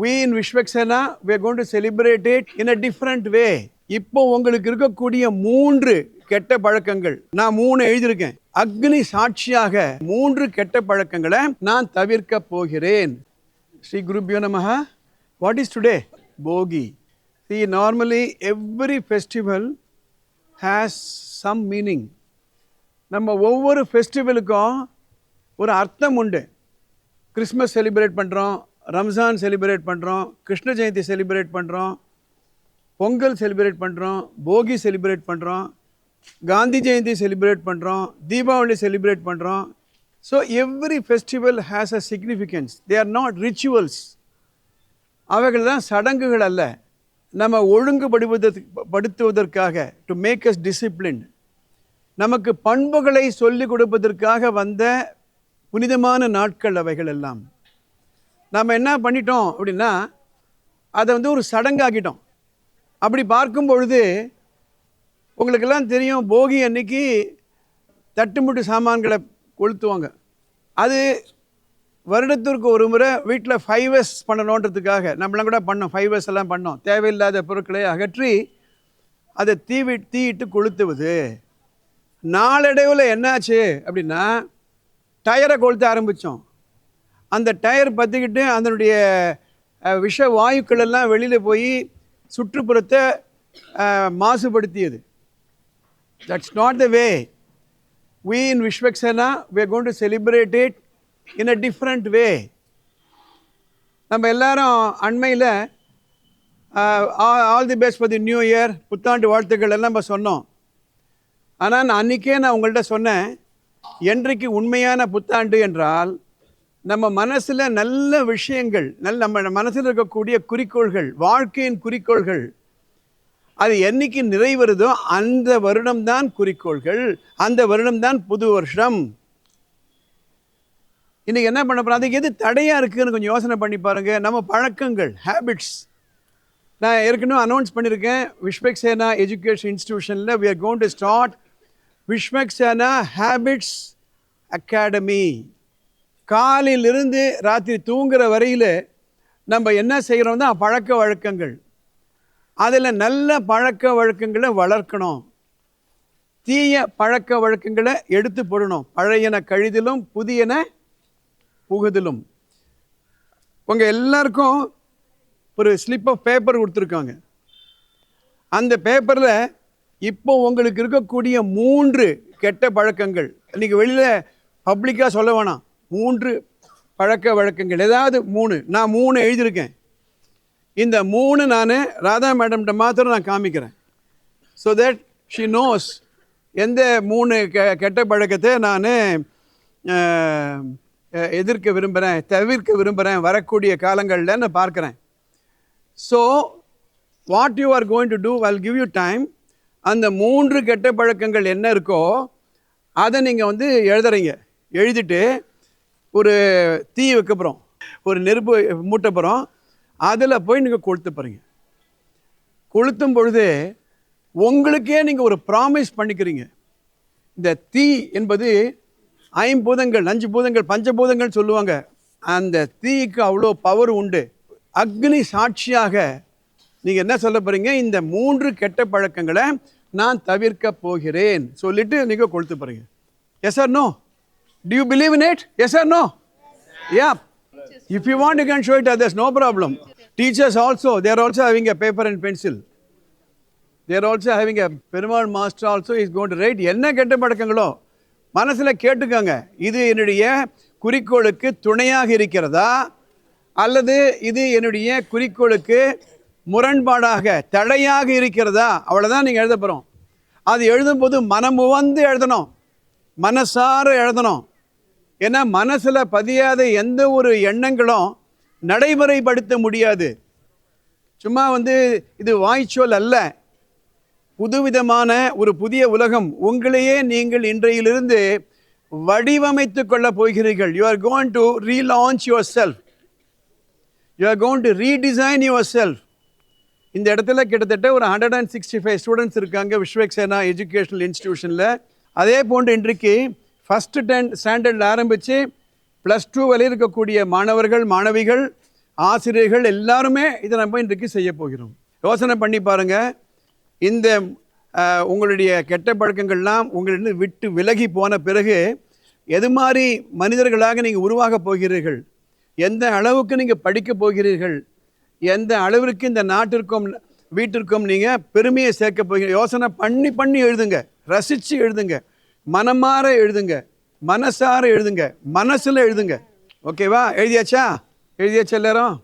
we in Vishwaksena, we are going to celebrate it in a different way. இப்போ உங்களுக்கு இருக்கக்கூடிய மூன்று கெட்ட பழக்கங்கள். நான் மூணு எழுதியிருக்கேன். அக்னி சாட்சியாக மூன்று கெட்ட பழக்கங்களை நான் தவிர்க்க போகிறேன். ஸ்ரீ குருபியோ நமஹா. What is today Bogi. See normally every festival has some meaning நம்ம ஒவ்வொரு ஃபெஸ்டிவலுக்கும் ஒரு அர்த்தம் உண்டு. கிறிஸ்மஸ் செலிப்ரேட் பண்ணுறோம் ரம்ஜான் செலிப்ரேட் பண்ணுறோம் கிருஷ்ண ஜெயந்தி செலிப்ரேட் பண்ணுறோம் பொங்கல் செலிப்ரேட் பண்ணுறோம் போகி செலிப்ரேட் பண்ணுறோம் காந்தி ஜெயந்தி செலிப்ரேட் பண்ணுறோம் தீபாவளி செலிப்ரேட் பண்ணுறோம் so every festival has a significance they are not rituals அவைகள் தான் சடங்குகள் அல்ல. நம்ம ஒழுங்குபடுவதற்கு படுத்துவதற்காக டு மேக் அஸ் டிசிப்ளின் நமக்கு பண்புகளை சொல்லிக் கொடுப்பதற்காக வந்த புனிதமான நாட்கள் அவைகள் எல்லாம் நம்ம என்ன பண்ணிட்டோம் அப்படின்னா அதை வந்து ஒரு சடங்காக்கிட்டோம். அப்படி பார்க்கும் பொழுது உங்களுக்கெல்லாம் தெரியும் போகி அன்னைக்கு தட்டுமுட்டு சாமான்களை கொளுத்துவாங்க. அது வருடத்திற்கு ஒரு முறை வீட்டில் ஃபைவ் எஸ் பண்ணணுன்றதுக்காக நம்மளாம் கூட பண்ணோம் ஃபைவ் எஸ் எல்லாம் பண்ணோம். தேவையில்லாத பொருட்களை அகற்றி அதை தீவி தீயிட்டு கொளுத்துவது. நாளடைவில் என்னாச்சு அப்படின்னா டயரை கொளுத்த ஆரம்பித்தோம் அந்த டயர் பற்றிக்கிட்டு அதனுடைய விஷ வாயுக்கள் எல்லாம் வெளியில் போய் சுற்றுப்புறத்தை மாசுபடுத்தியது. That's not the way we in Vishwaksena, we are going to celebrate it in a different way. நம்ம எல்லாரும் அண்மையில் all the best for the new year புத்தாண்டு வாழ்த்துக்கள் எல்லாம் நம்ம சொன்னோம். ஆனால் நான் அன்றைக்கே நான் உங்கள்கிட்ட சொன்னேன் என்றைக்கு உண்மையான புத்தாண்டு என்றால் நம்ம மனசில் நல்ல விஷயங்கள் நல்ல நம்ம மனசில் இருக்கக்கூடிய குறிக்கோள்கள் வாழ்க்கையின் குறிக்கோள்கள் அது என்றைக்கு நிறைவருதோ அந்த வருடம்தான் குறிக்கோள்கள் அந்த வருடம்தான் புது வருஷம். இன்றைக்கி என்ன பண்ண போகிறோம் அதுக்கு எது தடையாக இருக்குன்னு கொஞ்சம் யோசனை பண்ணி பாருங்கள் நம்ம பழக்கங்கள் ஹேபிட்ஸ் நான் ஏற்கனவே அனௌன்ஸ் பண்ணியிருக்கேன். Vishwaksena education இன்ஸ்டிடியூஷனில் we are gone to start Vishwaksena habits academy காலையிலிருந்து ராத்திரி தூங்குற வரையில் நம்ம என்ன செய்கிறோம் தான் பழக்க வழக்கங்கள். அதில் நல்ல பழக்க வழக்கங்களை வளர்க்கணும். தீய பழக்க வழக்கங்களை எடுத்து போடணும். பழையன கழிதிலும் புதியன புகுதிலும். உங்கள் எல்லாருக்கும் ஒரு ஸ்லிப் ஆஃப் பேப்பர் கொடுத்துருக்காங்க. அந்த பேப்பரில் இப்போ உங்களுக்கு இருக்கக்கூடிய மூன்று கெட்ட பழக்கங்கள். இன்றைக்கி வெளியில் பப்ளிக்காக சொல்ல வேணாம். மூன்று பழக்க வழக்கங்கள். ஏதாவது மூணு. நான் மூணு எழுதியிருக்கேன். இந்த மூணு நான் ராதா மேடம்கிட்ட மாத்திரம் நான் காமிக்கிறேன். ஸோ தட் ஷி நோஸ் எந்த மூணு கெ கெட்ட பழக்கத்தை நான் எதிர்க்க விரும்புகிறேன் தவிர்க்க விரும்புகிறேன் வரக்கூடிய காலங்களில் நான் பார்க்குறேன். So what you are going to do I'll give you time அந்த மூன்று கெட்ட பழக்கங்கள் என்ன இருக்கோ அதை நீங்கள் வந்து எழுதுறீங்க. எழுதிட்டு ஒரு தீ வைக்க போகிறோம் ஒரு நெருப்பு மூட்டை போகிறோம் அதில் போய் நீங்கள் கொளுத்து போகிறீங்க கொளுத்தும் பொழுது உங்களுக்கே நீங்கள் ஒரு ப்ராமிஸ் பண்ணிக்கிறீங்க. இந்த தீ என்பது ஐம்பூதங்கள் அஞ்சு பூதங்கள் பஞ்சபூதங்கள் சொல்லுவாங்க. அந்த தீக்கு அவ்வளோ பவர் உண்டு. அக்னி சாட்சியாக நீங்கள் என்ன சொல்ல போகிறீங்க இந்த மூன்று கெட்ட பழக்கங்களை நான் தவிர்க்க போகிறேன். சொல்லிட்டு நீங்கள் கொளுத்து போகிறீங்க yes or no do you believe in it? Yes or no? Yeah. If you want you can show it others. No problem. Teachers also they are also having a paper and pencil. They are also having a Perumal master also is going to write. என்ன கெட்ட பழக்கங்களோ மனசில் கேட்டுக்கோங்க. இது என்னுடைய குறிக்கோளுக்கு துணையாக இருக்கிறதா? அல்லது இது என்னுடைய குறிக்கோளுக்கு முரண்பாடாக தடையாக இருக்கிறதா? அவ்வளோதான் நீங்கள் எழுத போகிறோம் அது எழுதும்போது மனமுவந்து எழுதணும். மனசார எழுதணும். ஏன்னா மனசில் பதியாத எந்த ஒரு எண்ணங்களும் நடைமுறைப்படுத்த முடியாது. சும்மா வந்து இது வாய்ச்சொல் அல்ல. புதுவிதமான ஒரு புதிய உலகம் உங்களையே நீங்கள் இன்றையிலிருந்து வடிவமைத்து கொள்ள போகிறீர்கள். You are going to relaunch yourself you are going to redesign yourself இந்த இடத்துல கிட்டத்தட்ட ஒரு hundred and sixty five students இருக்காங்க விஸ்வக்சேனா எஜுகேஷனல் இன்ஸ்டிடியூஷனில் அதே போன்று இன்றைக்கு ஃபஸ்ட்டு டென் ஸ்டாண்டர்டில் ஆரம்பித்து ப்ளஸ் டூ வரை இருக்கக்கூடிய மாணவர்கள் மாணவிகள் ஆசிரியர்கள் எல்லாருமே இதை நம்ம இன்றைக்கு செய்ய போகிறோம். யோசனை பண்ணி பாருங்கள் இந்த உங்களுடைய கெட்ட பழக்கங்கள்லாம் உங்களிடம் விட்டு விலகி போன பிறகு எது மாதிரி மனிதர்களாக நீங்கள் உருவாக போகிறீர்கள்? எந்த அளவுக்கு நீங்கள் படிக்க போகிறீர்கள்? எந்த அளவிற்கு இந்த நாட்டிற்கும் வீட்டிற்கும் நீங்கள் பெருமையை சேர்க்க போகிறீங்க யோசனை பண்ணி பண்ணி எழுதுங்க. ரசித்து எழுதுங்க. மனமாற எழுதுங்க. மனசார எழுதுங்க. மனசில் எழுதுங்க. ஓகேவா எழுதியாச்சா? எழுதியாச்சா எல்லாரும்?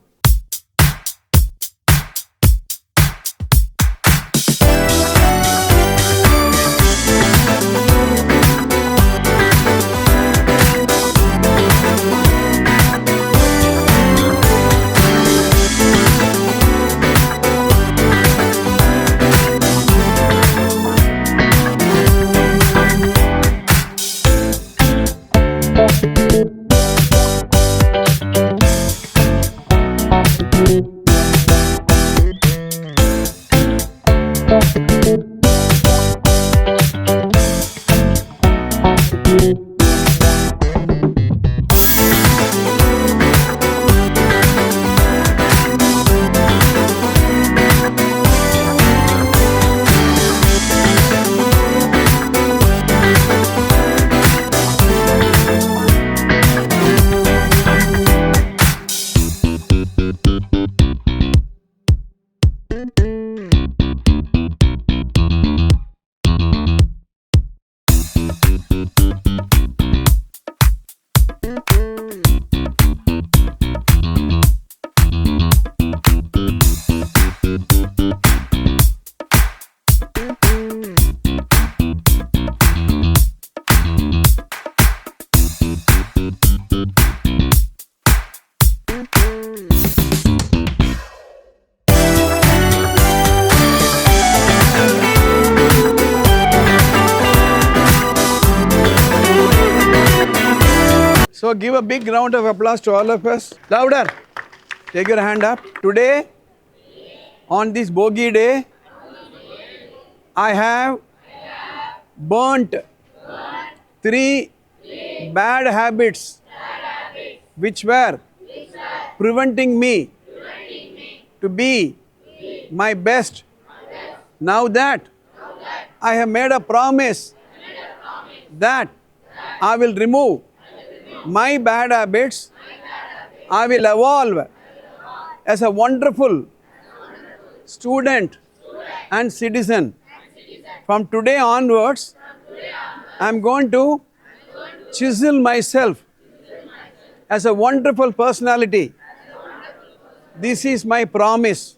So give a big round of applause to all of us. Louder. Take your hand up. Today, on this bogey day, I have burnt three bad habits which were preventing me to be my best. Now that I have made a promise that I will remove my bad habits, I will evolve as a wonderful student and citizen. From today onwards, I am going to chisel myself as a wonderful personality. This is my promise.